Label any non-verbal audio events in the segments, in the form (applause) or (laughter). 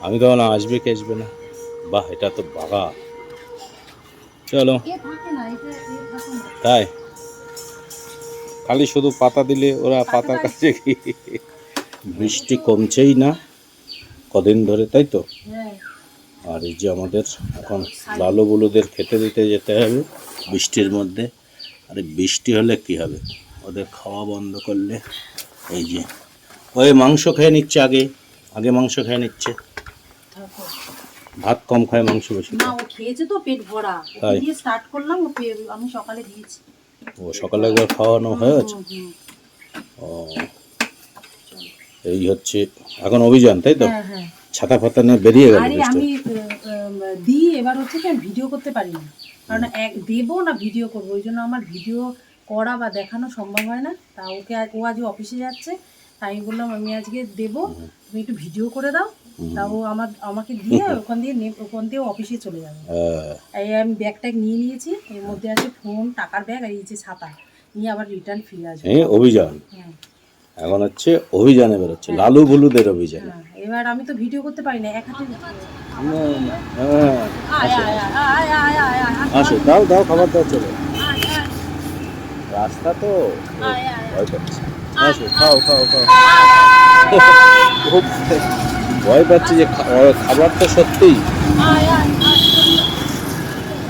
আমি তো বললাম আসবে কি আসবে না? বাহ এটা তো বাঘা চলো। তাই? খালি শুধু পাতা দিলে ওরা পাতার কাছে কি বৃষ্টি কমছেই না? কদিন ধরে তাই তো? হ্যাঁ। আর এই যে আমাদের এখন লালু বুলুদের খেতে দিতে যেতে হবে বৃষ্টির মধ্যে আরে বৃষ্টি হলে কি হবে? ওদের খাওয়া বন্ধ করলে এই যে। ওই মাংস খেয়ে নিচ্ছে আগে আগে মাংস খেয়ে নিচ্ছে। ভাত কম খায় মাংস বেশি না ও খেয়েছে তো পেট ভরা। তাই? দিয়ে স্টার্ট করলাম ও পে- আমি সকালে দিয়েছি। ও সকালে একবার খাওয়ানো হয়েছে। ও এই হচ্ছে এখন অভিযান তাই তো? হ্যাঁ হ্যাঁ। ছাতা ফাতা নিয়ে বেরিয়ে গেল আরে আমি দিই এবার হচ্ছে কি ভিডিও করতে পারি না কারণ এক দেবো না ভিডিও করব ওই জন্য আমার ভিডিও করা বা দেখানো সম্ভব হয় না। তা ওকে আজ ও আজ অফিসে যাচ্ছে তাই আমি বললাম আমি আজকে দেবো তুমি একটু ভিডিও করে দাও তা ও আমার আমাকে দিয়ে (laughs) ওখান দিয়ে ওখান দিয়ে অফিসে চলে যাবে। হ্যাঁ। এই আমি ব্যাগ ট্যাগ নিয়ে নিয়েছি এর হ্যাঁ। মধ্যে আছে ফোন টাকার ব্যাগ আর এই যে ছাতা। নিয়ে আবার রিটার্ন ফিরে আসবে। অভিযান? হ্যাঁ। এখন হচ্ছে অভিযানে বেরোচ্ছে লালু বলুদের অভিযান। এবার আমি তো ভিডিও করতে পারি না এক হাতে আসো। দাও দাও খাবার দাও চলো। রাস্তা তো আসো খাও খাও খাও। (laughs) ভয় পাচ্ছি যে খাবার তো সত্যিই।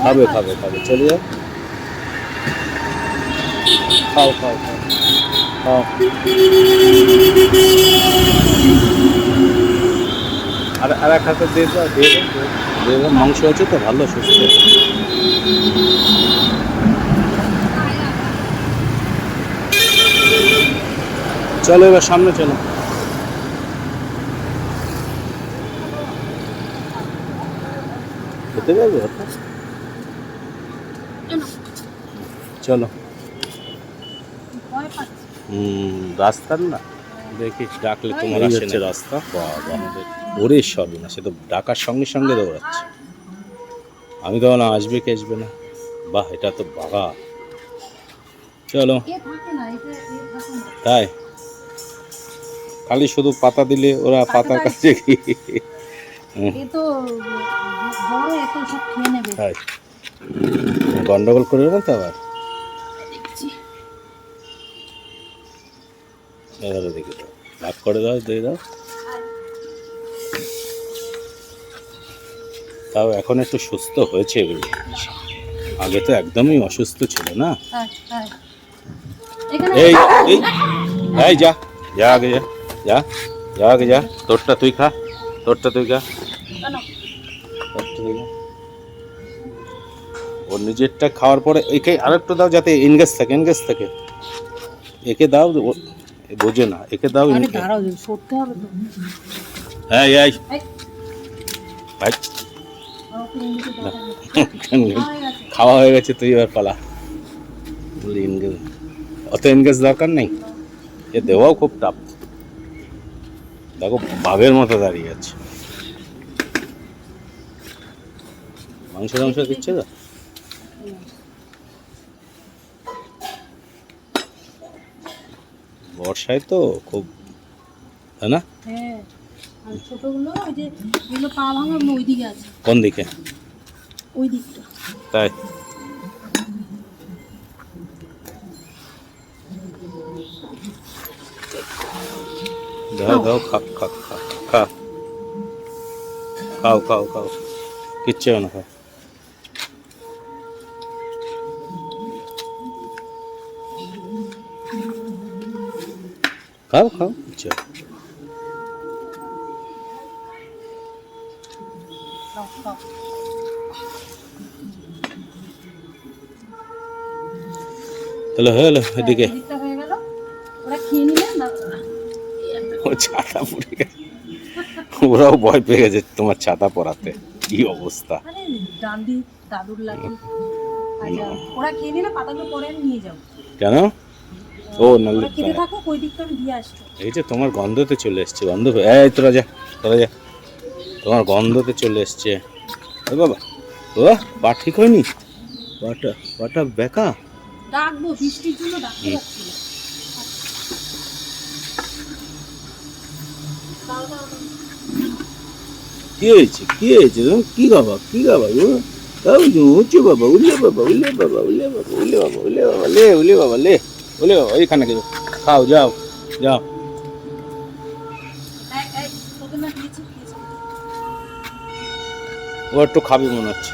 খাবে খাবে খাবে। চলে যাও। খাও খাও খাও। আর আর এক হাতে দিয়ে দাও। দিয়ে দাও, মাংস আছে তো, ভালো, সুস্থ। চলো এবার সামনে, চলো। পারবে? চলো। রাস্তার না? দেখিস ডাকলে তোমার আসে না। রাস্তা। বাবা ওরে সবই না সে তো ডাকার সঙ্গে সঙ্গে দৌড়াচ্ছে। আমি তো বললাম আসবে কি আসবে না? বাহ এটা তো বাঘা চলো। তাই? খালি শুধু পাতা দিলে ওরা পাতার কাছে কি তো বড় সব খেয়ে নেবে। গন্ডগোল করে না তো আবার? এবারে দেখে দাও ভাগ করে দাও দিয়ে দাও। তাও এখন একটু সুস্থ হয়েছে এগুলো। আগে তো একদমই অসুস্থ ছিল না? এই এই এই যা যা আগে যা যা যা আগে যা। তোরটা তুই খা তোরটা তুই খা। তোরটা তুই খা। ওর নিজেরটা খাওয়ার পরে একে আরেকটু দাও যাতে এনগেজ থাকে এনগেজ থাকে। একে দাও বোঝে না একে দাও এই এই। এই। হয়ে গেছে। খাওয়া হয়ে গেছে তুই এবার পালা। বলি এনগেজ অত এনগেজ দরকার নেই। এ দেওয়াও খুব টাফ দেখো বাঘের মতো দাঁড়িয়ে আছে। মাংস মাংস দিচ্ছে তো? বর্ষায় তো খুব তাই না? হ্যাঁ ছোটগুলো ওই যে যেগুলো পা ভাঙা ওই দিকে আছে। কোন দিকে? ওই দিকটা তাই? দাও দাও খা খা খা খা। খাও খাও খাও। কিচ্ছু না খাও। খাও খাও। চল হ্যালো হ্যালো এদিকে। ছাতা পড়ে গেছে। ওরাও ভয় পেয়ে গেছে তোমার ছাতা পরাতে। কি অবস্থা? দাদুর লাগে ওরা খেয়ে নিলে পাতাগুলো পরে নিয়ে যাও। কেন? ও ওরা খেতে থাকো ওই দিকটা আমি দিয়ে আসব এই যে তোমার গন্ধতে চলে এসছে গন্ধ এই তোরা যা তোরা যা। তোমার গন্ধতে চলে এসছে। ও বাবা ও পা ঠিক হয়নি? পাটা পাটা বেকা? ডাকবো বৃষ্টির জন্য ডাকতে পারছি। কি হয়েছে? কি হয়েছে? কি খাবা কি খাবা গো খাও যে উঁচু বাবা উলে বাবা উলে বাবা উলে বাবা উলে বাবা উলে বাবা লে উলে বাবা লে। বাবা ওইখানে গেছো খাও, যাও যাও। ও একটু খাবে মনে হচ্ছে।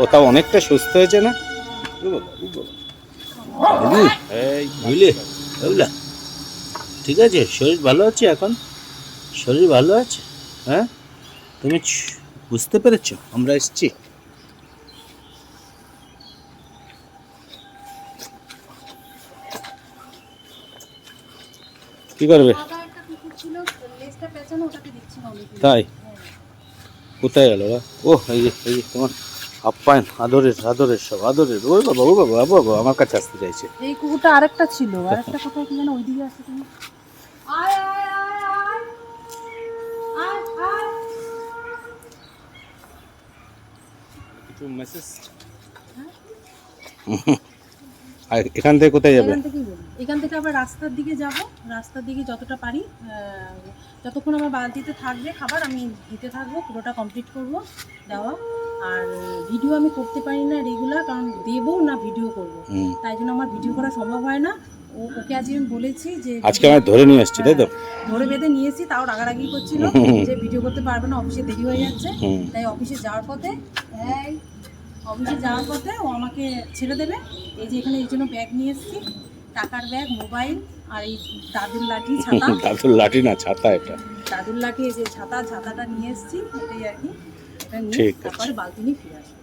ও তাও অনেকটা সুস্থ হয়েছে না? বুঝলি? বুঝলা? ঠিক আছে, শরীর ভালো আছে এখন? শরীর ভালো আছে? হ্যাঁ? তুমি বুঝতে পেরেছ? আমরা এসছি কি করবে আবার একটা কুকুর ছিল, লেজটা পেঁচানো, ওটাকে দিচ্ছি না অনেকদিন। তাই? হ্যাঁ। কোথায় গেল ও? এই যে এই যে তোমার আপ্যায়ন আদরের আদরের সব আদরের। ও বাবা ও বাবা বাবা আমার কাছে আসতে চাইছে। এই কুকুরটা আরেকটা ছিল আরেকটা কোথায় কি যেন ওইদিকে আছে তুমি? আয় আয় আয় আয় আয় আয়। কিছু মেসেজ আর এখান থেকে কোথায় যাবে? এখান বলি এখান থেকে আবার রাস্তার দিকে যাব। রাস্তার দিকে যতটা পারি যতক্ষণ আমার বালতিতে থাকবে খাবার আমি দিতে থাকব পুরোটা কমপ্লিট করব দেওয়া। আর ভিডিও আমি করতে পারি না রেগুলার কারণ দেবো না ভিডিও করব। তাই জন্য আমার ভিডিও করা সম্ভব হয় না। ওকে আজকে আমি বলেছি যে আজকে আমি ধরে নিয়ে এসেছি তাই তো? ধরে বেঁধে নিয়েছি তাও রাগারাগি করছিল। যে ভিডিও করতে পারবে না অফিসে দেরি হয়ে যাচ্ছে। তাই অফিসে যাওয়ার পথে অফিসে যাওয়ার পথে ও আমাকে ছেড়ে দেবে। এই যে এখানে এই জন্য ব্যাগ নিয়ে এসেছি। টাকার ব্যাগ মোবাইল আর এই দাদুর লাঠি ছাতা। (laughs) দাদুর লাঠি না ছাতা এটা। দাদুর লাঠি এই যে ছাতা ছাতাটা নিয়ে এসেছি এটাই আর কি। নিয়ে ঠিক আছে। তারপরে বালতি নিয়ে ফিরে আসব।